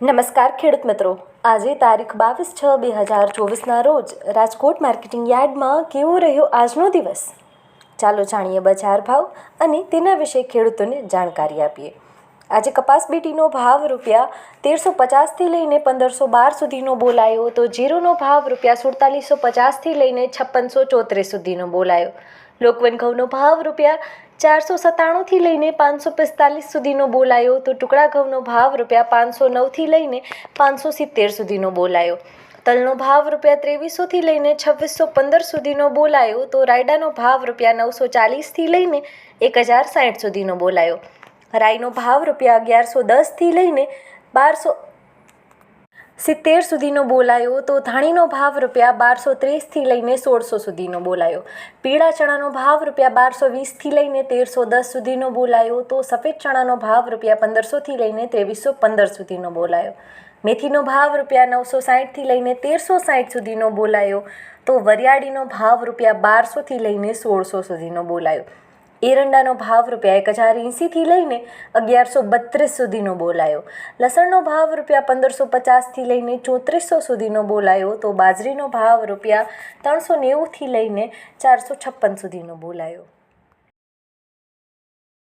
નમસ્કાર ખેડૂત મિત્રો. આજે તારીખ બાવીસ છ બે હજાર ચોવીસના રોજ રાજકોટ માર્કેટિંગ યાર્ડમાં કેવો રહ્યો આજનો દિવસ? ચાલો જાણીએ બજાર ભાવ અને તેના વિશે ખેડૂતોને જાણકારી આપીએ. આજે કપાસ બીટીનો ભાવ રૂપિયા તેરસો પચાસથી લઈને પંદરસો બાર સુધીનો બોલાયો તો જીરોનો ભાવ રૂપિયા સુડતાલીસો પચાસથી લઈને છપ્પનસો ચોત્રીસ સુધીનો બોલાયો. લોકવન ઘઉંનો ભાવ રૂપિયા ચારસો સત્તાણુંથી લઈને પાંચસો પિસ્તાલીસ સુધીનો બોલાયો તો ટુકડા ઘઉંનો ભાવ રૂપિયા પાંચસો નવથી લઈને પાંચસો સિત્તેર સુધીનો બોલાયો. તલનો ભાવ રૂપિયા ત્રેવીસોથી લઈને છવ્વીસો પંદર સુધીનો બોલાયો તો રાયડાનો ભાવ રૂપિયા નવસો ચાલીસથી લઈને એક હજાર સાઠ સુધીનો બોલાયો. રાઈનો ભાવ રૂપિયા અગિયારસો દસથી લઈને બારસો સિત્તેર સુધીનો બોલાયો તો ધાણીનો ભાવ રૂપિયા બારસો ત્રીસથી લઈને સોળસો સુધીનો બોલાયો. પીળા ચણાનો ભાવ રૂપિયા બારસો વીસથી લઈને તેરસો દસ સુધીનો બોલાયો તો સફેદ ચણાનો ભાવ રૂપિયા પંદરસોથી લઈને ત્રેવીસો પંદર સુધીનો બોલાયો. મેથીનો ભાવ રૂપિયા નવસો સાઠથી લઈને તેરસો સાહીઠ સુધીનો બોલાયો તો વરિયાળીનો ભાવ રૂપિયા બારસોથી લઈને સોળસો સુધીનો બોલાયો. એરંડાનો ભાવ રૂપિયા એક હજાર એંસીથી લઈને અગિયારસો બત્રીસ સુધીનો બોલાયો. લસણનો ભાવ રૂપિયા પંદરસો પચાસથી લઈને ચોત્રીસો સુધીનો બોલાયો તો બાજરીનો ભાવ રૂપિયા ત્રણસો નેવુંથી લઈને ચારસો છપ્પન સુધીનો બોલાયો.